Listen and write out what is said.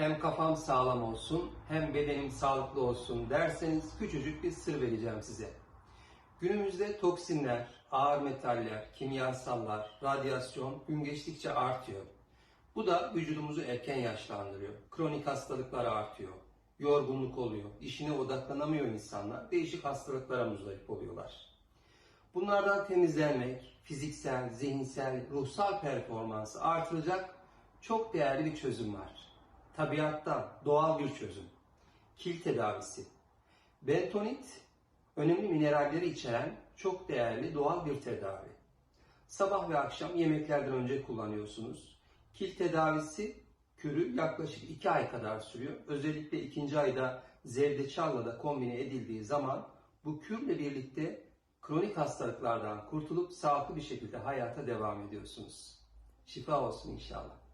hem kafam sağlam olsun hem bedenim sağlıklı olsun derseniz küçücük bir sır vereceğim size. Günümüzde toksinler, ağır metaller, kimyasallar, radyasyon gün geçtikçe artıyor. Bu da vücudumuzu erken yaşlandırıyor. Kronik hastalıklar artıyor. Yorgunluk oluyor. İşine odaklanamıyor insanlar. Değişik hastalıklara muzdarip oluyorlar. Bunlardan temizlenmek, fiziksel, zihinsel, ruhsal performansı artıracak çok değerli bir çözüm var. Tabiattan, doğal bir çözüm. Kil tedavisi. Bentonit, önemli mineralleri içeren çok değerli doğal bir tedavi. Sabah ve akşam yemeklerden önce kullanıyorsunuz. Kil tedavisi kürü yaklaşık 2 ay kadar sürüyor. Özellikle ikinci ayda zerdeçalla da kombine edildiği zaman bu kürle birlikte kronik hastalıklardan kurtulup sağlıklı bir şekilde hayata devam ediyorsunuz. Şifa olsun inşallah.